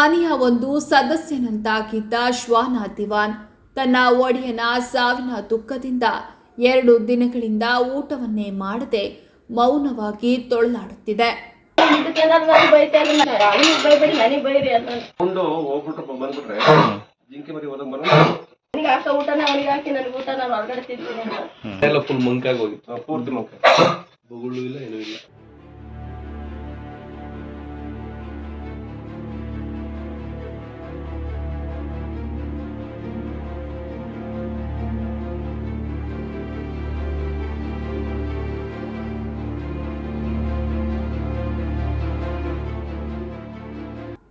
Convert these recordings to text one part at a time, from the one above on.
ಮನೆಯ ಒಂದು ಸದಸ್ಯನಂತಾಗಿದ್ದ ಶ್ವಾನ ದಿವಾನ್ ತನ್ನ ಒಡೆಯನ ಸಾವಿನ ದುಃಖದಿಂದ ಎರಡು ದಿನಗಳಿಂದ ಊಟವನ್ನೇ ಮಾಡದೆ ಮೌನವಾಗಿ ತೊಳಲಾಡುತ್ತಿದೆ ಪೂರ್ತಿ ಇಲ್ಲ ಏನೂ ಇಲ್ಲ.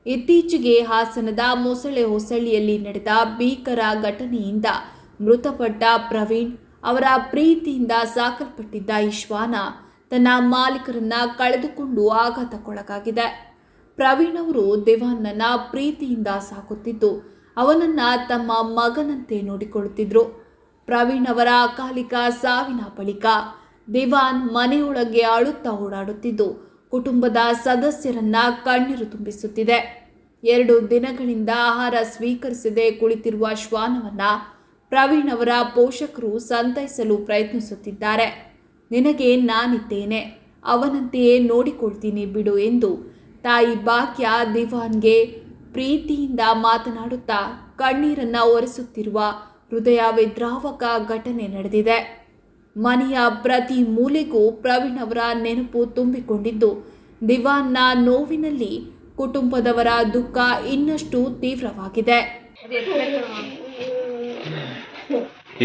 ಇತ್ತೀಚೆಗೆ ಹಾಸನದ ಮೊಸಳೆ ಹೊಸಳ್ಳಿಯಲ್ಲಿ ನಡೆದ ಭೀಕರ ಘಟನೆಯಿಂದ ಮೃತಪಟ್ಟ ಪ್ರವೀಣ್ ಅವರ ಪ್ರೀತಿಯಿಂದ ಸಾಕಲ್ಪಟ್ಟಿದ್ದ ಈಶ್ವಾನ ತನ್ನ ಮಾಲೀಕರನ್ನ ಕಳೆದುಕೊಂಡು ಆಘಾತಕ್ಕೊಳಗಾಗಿದೆ. ಪ್ರವೀಣ್ ಅವರು ದೇವಾನನ್ನ ಪ್ರೀತಿಯಿಂದ ಸಾಕುತ್ತಿದ್ದು, ಅವನನ್ನ ತಮ್ಮ ಮಗನಂತೆ ನೋಡಿಕೊಳ್ಳುತ್ತಿದ್ದರು ಪ್ರವೀಣ್ ಅವರ ಅಕಾಲಿಕ ಸಾವಿನ ಬಳಿಕ ದಿವಾನ್ ಮನೆಯೊಳಗೆ ಅಳುತ್ತಾ ಓಡಾಡುತ್ತಿದ್ದು, ಕುಟುಂಬದ ಸದಸ್ಯರನ್ನ ಕಣ್ಣೀರು ತುಂಬಿಸುತ್ತಿದೆ. ಎರಡು ದಿನಗಳಿಂದ ಆಹಾರ ಸ್ವೀಕರಿಸದೆ ಕುಳಿತಿರುವ ಶ್ವಾನವನ್ನ ಪ್ರವೀಣ್ ಅವರ ಪೋಷಕರು ಸಂತೈಸಲು ಪ್ರಯತ್ನಿಸುತ್ತಿದ್ದಾರೆ. ನಿನಗೆ ನಾನಿದ್ದೇನೆ. ಅವನಂತೆಯೇ ನೋಡಿಕೊಳ್ತೀನಿ ಬಿಡು ಎಂದು ತಾಯಿ ಭಾಗ್ಯ ದಿವಾನ್ಗೆ ಪ್ರೀತಿಯಿಂದ ಮಾತನಾಡುತ್ತಾ ಕಣ್ಣೀರನ್ನ ಒರೆಸುತ್ತಿರುವ ಹೃದಯ ವಿದ್ರಾವಕ ಘಟನೆ ನಡೆದಿದೆ. ಮನೆಯ ಪ್ರತಿ ಮೂಲೆಗೂ ಪ್ರವೀಣ್ ಅವರ ನೆನಪು ತುಂಬಿಕೊಂಡಿದ್ದು, ದಿವಾನ್ನ ನೋವಿನಲ್ಲಿ ಕುಟುಂಬದವರ ದುಃಖ ಇನ್ನಷ್ಟು ತೀವ್ರವಾಗಿದೆ.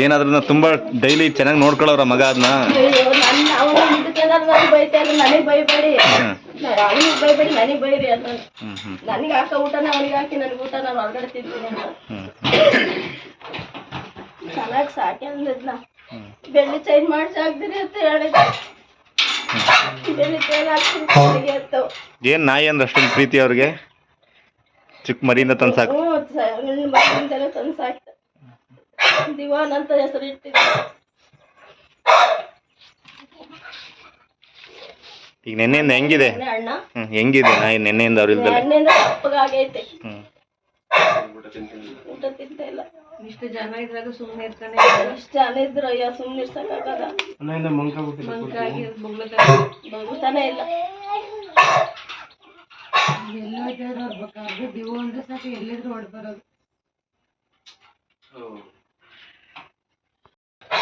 ಏನಾದ್ರೂ ತುಂಬಾ ಡೈಲಿ ಚೆನ್ನಾಗಿ ನೋಡ್ಕೊಳ್ಳೋರ ಮಗ ಅದನ್ನ ನನಗೆ ಬೈಬೇಡಿ. ಅವನಿಗೆ ಬೈಬೇಡಿ ನನಗೆ ಬೈರಿ ಅಂತ. ನನಗೆ ಹಾಕೋ ಊಟನ ಅವನಿಗೆ ಹಾಕಿ ನನಗೆ ಊಟ ನಾನು ಹೊರಗಡೆ ತಿಂತೀನಿ ಅಂತ. ಚೆನ್ನಾಗಿ ಸಾಕಿ ಅಂದಿದ್ನ ಬೆಳ್ಳಿ ಚೈನ್ ಮಾಡಿಸಿ ಹಾಕ್ದಿರಿ ಅಂತ ಹೇಳಿದ ಬೆಳ್ಳಿ ಚೈನ್ ಹಾಕ್ತೀನಿ ಕೈಗೆ ಅಂತ ಏನ್ ನಾಯಿ ಅಂದ್ರೆ ಅಷ್ಟೊಂದು ಪ್ರೀತಿ ಅವ್ರಿಗೆ? ಚಿಕ್ಕ ಮರಿಯಿಂದ ತಂದು ಸಾಕು. ತಂದು ಸಾಕ್ತ ದಿವಾನ್ ಅಂತ ಹೆಸರು ಇಟ್ಟಿದ್ದೆ. ಈಗ ನೆನ್ನೆಯಿಂದ ಹೆಂಗಿದೆ? ಹ್ಮ್ ಹೆಂಗಿದೆ ನಾಯಿ ನೆನ್ನೆಯಿಂದ ಅವ್ರ ಇಲ್ದಲ್ಲ ಊಟ ತಿಂತ ಇಲ್ಲ. ಇಷ್ಟು ಜನ ಇದ್ರಾಗ ಸುಮ್ಮನೆ ಇರ್ತಾನೆ ಇಷ್ಟು ಜನ ಇದ್ರು ಅಯ್ಯೋ ಸುಮ್ಮನೆ ಇರ್ಸಕ್ಕಾಗದ ಮನೆಯಿಂದ ಮಂಕ ಮಂಕಾಗಿ ಬಗುತಾನೆ ಇಲ್ಲ. ಎಲ್ಲೋ ಇದ್ದಾರೆ ನೋಡ್ಬೇಕಾದ್ರೆ ದಿವು ಅಂದ್ರೆ ಸಾಕು ಎಲ್ಲಿದ್ರು ಹೊಡ್ ಬರೋದು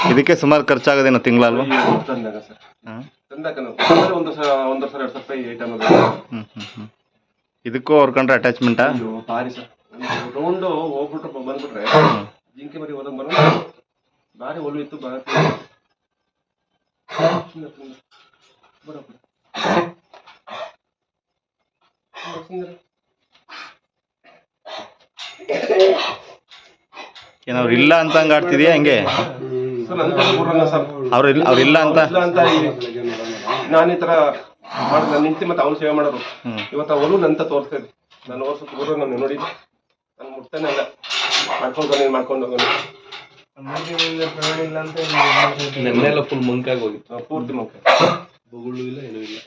ಇದಕ್ಕೆ ಸುಮಾರು ಖರ್ಚಾಗೋದೇನೋ ತಿಂಗಳಲ್ವಾ? ತಂದಾಗ ಸರ್. ತಂದಾಗ ಒಂದು ಸಲ ಒಂದು ವರ್ಷ ಎರಡು ಸಾವಿರ ರೂಪಾಯಿ ಐಟಮ್ ಇದಕ್ಕೂ ಅವ್ರ ಕಂಡ್ರೆ ಅಟ್ಯಾಚ್ಮೆಂಟಾ ಅಯ್ಯೋ, ಭಾರಿ ಸರ್. ರೌಂಡು ಹೋಗ್ಬಿಟ್ರೆ ಬಂದ್ಬಿಟ್ರೆ ಜಿಂಕೆ ಮರಿ ಹೋದಂಗ್ ಬರ ಭಾರಿ ಒಲು ಇತ್ತು. ಅವ್ರು ಇಲ್ಲ ಅಂತ ಹಂಗ? ಆಡ್ತಿದ್ಯಾ ಹಂಗೆ ಅವ್ರ ಇಲ್ಲ ಅಂತ? ಇಲ್ಲ ಅಂತ ನಾನು ಈ ತರ ನಿಂತು ಮತ್ತೆ ಅವ್ನು ಸೇವೆ ಮಾಡೋದು. ಇವತ್ತು ಅವನು ನಂತ ತೋರಿಸ್ತಾ ಇದ್ದೆ. ನಾನು ಬಿಡ್ರೆ ನಾನು ನೋಡಿ ನಾನು ಅಲ್ಲ ಇಲ್ಲ ಮಾಡ್ಕೊಂಡು ಬಂದು ಮಾಡ್ಕೊಂಡು ಹೋಗೋಣ ನೆನ್ನೆಲ್ಲ ಫುಲ್ ಮಂಕಾಗಿ ಹೋಗಿತ್ತು. ಪೂರ್ತಿ ಬೊಗಳು ಇಲ್ಲ ಏನೂ ಇಲ್ಲ.